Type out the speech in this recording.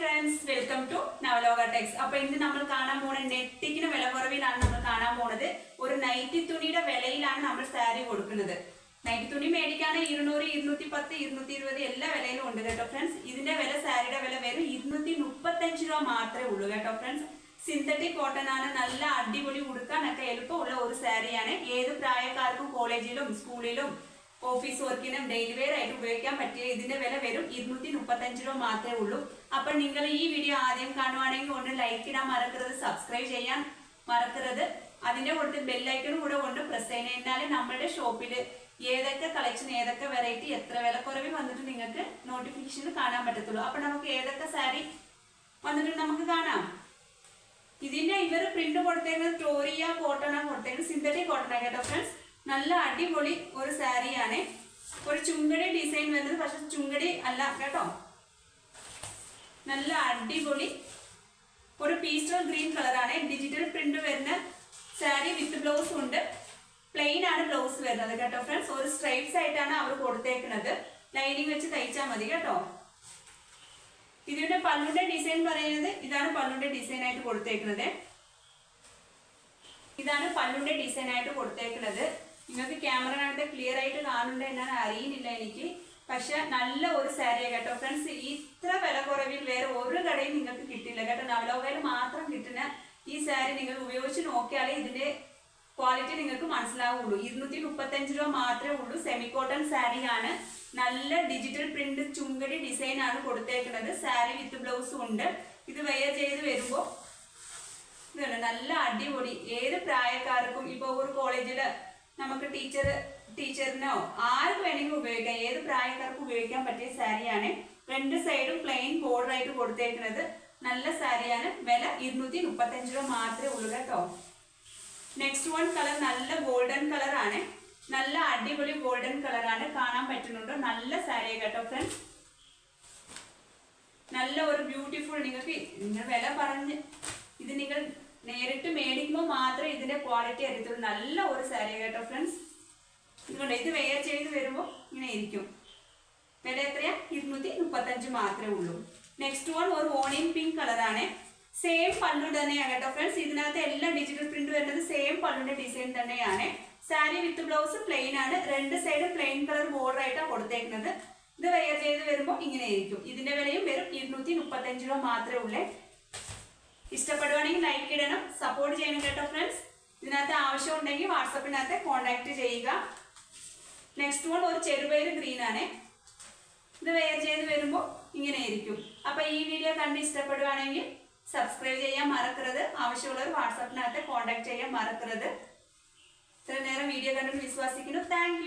Friends welcome to Navaloka Tex അപ്പൊ ഇന്ന് നമ്മൾ കാണാൻ പോണ നെറ്റിക്കിന് വില കുറവിലാണ് നമ്മൾ കാണാൻ പോണത്. ഒരു നൈറ്റി തുണിയുടെ വിലയിലാണ് നമ്മൾ സാരി കൊടുക്കുന്നത്. നൈറ്റി തുണി മേടിക്കാണ് ഇരുന്നൂറ് ഇരുന്നൂറ്റി പത്ത് ഇരുന്നൂറ്റി ഇരുപത് എല്ലാ വിലയിലും ഉണ്ട് കേട്ടോ ഫ്രണ്ട്സ് ഇതിന്റെ വില സാരിയുടെ വില വരും ഇരുന്നൂറ്റി മുപ്പത്തഞ്ച് രൂപ മാത്രമേ ഉള്ളൂ കേട്ടോ ഫ്രണ്ട്സ് സിന്തറ്റിക് കോട്ടൺ ആണ്. നല്ല അടിപൊളി ഉടുക്കാനൊക്കെ എളുപ്പമുള്ള ഒരു സാരിയാണ് ഏത് പ്രായക്കാർക്കും കോളേജിലും സ്കൂളിലും ഓഫീസ് വർക്കിനും ഡെയിലി വെയർ ആയിട്ട് ഉപയോഗിക്കാൻ പറ്റിയ ഇതിന്റെ വില വരും ഇരുന്നൂറ്റി മുപ്പത്തഞ്ച് രൂപ മാത്രമേ ഉള്ളൂ. അപ്പൊ നിങ്ങൾ ഈ വീഡിയോ ആദ്യം കാണുവാണെങ്കിൽ ഒന്ന് ലൈക്ക് ഇടാൻ മറക്കരുത് സബ്സ്ക്രൈബ് ചെയ്യാൻ മറക്കരുത്. അതിന്റെ കൂടുതൽ ബെല്ലൈക്കണും കൂടെ കൊണ്ട് പ്രസ് ചെയ്യുന്നതിനാല് നമ്മളുടെ ഷോപ്പിൽ ഏതൊക്കെ കളക്ഷൻ ഏതൊക്കെ വെറൈറ്റി എത്ര വിലക്കുറവിൽ വന്നിട്ട് നിങ്ങൾക്ക് നോട്ടിഫിക്കേഷൻ കാണാൻ പറ്റത്തുള്ളൂ. അപ്പൊ നമുക്ക് ഏതൊക്കെ സാരി വന്നിട്ട് നമുക്ക് കാണാം. ഇതിന്റെ ഇവർ പ്രിന്റ് കൊടുത്തേക്കുന്നത് ടോറിയ കോട്ടൺ കൊടുത്തേക്കുന്നത്. സിന്തറ്റിക് കോട്ടൺ ആണ് കേട്ടോ ഫ്രണ്ട്സ് നല്ല അടിപൊളി ഒരു സാരിയാണ്. ഒരു ചുങ്കടി ഡിസൈൻ വരുന്നത് പക്ഷെ ചുങ്കടി അല്ല കേട്ടോ. നല്ല അടിപൊളി. ഒരു പീസ്റ്റൽ ഗ്രീൻ കളറാണ് ഡിജിറ്റൽ പ്രിന്റ് വരുന്ന സാരി വിത്ത് ബ്ലൗസ് ഉണ്ട്. പ്ലെയിൻ ആണ് ബ്ലൗസ് വരുന്നത് കേട്ടോ ഫ്രണ്ട്സ് ഒരു സ്ട്രൈപ്സ് ആയിട്ടാണ് അവർ കൊടുത്തേക്കുന്നത്. ലൈനിങ് വെച്ച് തയ്ച്ചാൽ മതി കേട്ടോ. ഇതിന്റെ പല്ലുന്റെ ഡിസൈൻ പറയുന്നത് ഇതാണ് പല്ലുന്റെ ഡിസൈൻ ആയിട്ട് കൊടുത്തേക്കുന്നത്. ഇതാണ് പല്ലുന്റെ ഡിസൈൻ ആയിട്ട് കൊടുത്തേക്കുന്നത്. നിങ്ങൾക്ക് ക്യാമറനകത്ത് ക്ലിയർ ആയിട്ട് കാണുന്നുണ്ട് എന്നാണ് അറിയുന്നില്ല എനിക്ക്. പക്ഷെ നല്ല ഒരു സാരിയാണ് കേട്ടോ. ഫ്രണ്ട്സ് ഇത്ര വില കുറവിൽ വേറെ ഒരു കടയും നിങ്ങൾക്ക് കിട്ടില്ല കേട്ടോ. നവലോകയിൽ മാത്രം കിട്ടുന്ന ഈ സാരി നിങ്ങൾ ഉപയോഗിച്ച് നോക്കിയാലേ ഇതിന്റെ ക്വാളിറ്റി നിങ്ങൾക്ക് മനസ്സിലാവുള്ളൂ. ഇരുന്നൂറ്റി മുപ്പത്തഞ്ച് രൂപ മാത്രമേ ഉള്ളൂ. സെമി കോട്ടൺ സാരിയാണ് നല്ല ഡിജിറ്റൽ പ്രിന്റ് ചുങ്കടി ഡിസൈൻ ആണ് കൊടുത്തേക്കുന്നത്. സാരി വിത്ത് ബ്ലൗസും ഉണ്ട്. ഇത് വെയർ ചെയ്ത് വരുമ്പോൾ ഇതാണ് നല്ല അടിപൊളി. ഏത് പ്രായക്കാർക്കും ഇപ്പൊ ഒരു കോളേജിൽ നമുക്ക് ടീച്ചർ ടീച്ചറിനോ ആർക്ക് വേണമെങ്കിലും ഉപയോഗിക്കാം. ഏത് പ്രായക്കാർക്കും ഉപയോഗിക്കാൻ പറ്റിയ സാരിയാണ് രണ്ട് സൈഡും പ്ലെയിൻ ബോർഡർ ആയിട്ട് കൊടുത്തേക്കുന്നത്. നല്ല സാരിയാണ്. വില ഇരുന്നൂറ്റി മുപ്പത്തഞ്ച് രൂപ മാത്രമേ ഉള്ളൂ കേട്ടോ. നെക്സ്റ്റ് വൺ കളർ നല്ല ഗോൾഡൻ കളർ ആണ്. നല്ല അടിപൊളി ഗോൾഡൻ കളർ ആണ്. കാണാൻ പറ്റുന്നുണ്ടോ? നല്ല സാരി കേട്ടോ ഫ്രണ്ട്സ് നല്ല ഒരു ബ്യൂട്ടിഫുൾ നിങ്ങൾക്ക് നിങ്ങൾ വില പറഞ്ഞ് ഇത് നിങ്ങൾ നേരിട്ട് മേടിക്കുമ്പോൾ മാത്രമേ ഇതിന്റെ ക്വാളിറ്റി അറിയത്തുള്ളൂ. നല്ല ഒരു സാരി കേട്ടോ ഫ്രണ്ട്സ് ഇതുകൊണ്ട് ഇത് വെയർ ചെയ്ത് വരുമ്പോൾ ഇങ്ങനെ ഇരിക്കും. വില എത്രയാ? ഇരുന്നൂറ്റി മുപ്പത്തഞ്ച് മാത്രമേ ഉള്ളൂ. നെക്സ്റ്റ് വൺ ഒരു ഓണിയൻ പിങ്ക് കളറാണ് സെയിം പല്ലു തന്നെയാണ് കേട്ടോ ഫ്രണ്ട്സ് ഇതിനകത്ത് എല്ലാം ഡിജിറ്റൽ പ്രിന്റ് വരുന്നത് സെയിം പല്ലുന്റെ ഡിസൈൻ തന്നെയാണ്. സാരി വിത്ത് ബ്ലൗസ് പ്ലെയിൻ ആണ്. രണ്ട് സൈഡ് പ്ലെയിൻ കളർ ബോർഡർ ആയിട്ടാണ് കൊടുത്തേക്കുന്നത്. ഇത് വെയർ ചെയ്ത് വരുമ്പോൾ ഇങ്ങനെ ഇരിക്കും. ഇതിന്റെ വിലയും വെറും ഇരുന്നൂറ്റി മുപ്പത്തഞ്ച് രൂപ മാത്രമേ ഉള്ളേ. ഇഷ്ടപ്പെടുവാണെങ്കിൽ ലൈക്ക് ഇടണം സപ്പോർട്ട് ചെയ്യണം കേട്ടോ ഫ്രണ്ട്സ് ഇതിനകത്ത് ആവശ്യം ഉണ്ടെങ്കിൽ വാട്സപ്പിനകത്ത് കോൺടാക്ട് ചെയ്യുക. നെക്സ്റ്റ് വൺ ഒരു ചെറുപയർ ഗ്രീൻ ആണ്. ഇത് വെയർ ചെയ്ത് വരുമ്പോൾ ഇങ്ങനെ ആയിരിക്കും. അപ്പൊ ഈ വീഡിയോ കണ്ട് ഇഷ്ടപ്പെടുവാണെങ്കിൽ സബ്സ്ക്രൈബ് ചെയ്യാൻ മറക്കരുത്. ആവശ്യമുള്ളവർ വാട്സപ്പിനകത്ത് കോൺടാക്ട് ചെയ്യാൻ മറക്കരുത്. ഇത്ര നേരം വീഡിയോ കണ്ടിട്ട് വിശ്വസിക്കുന്നു. താങ്ക്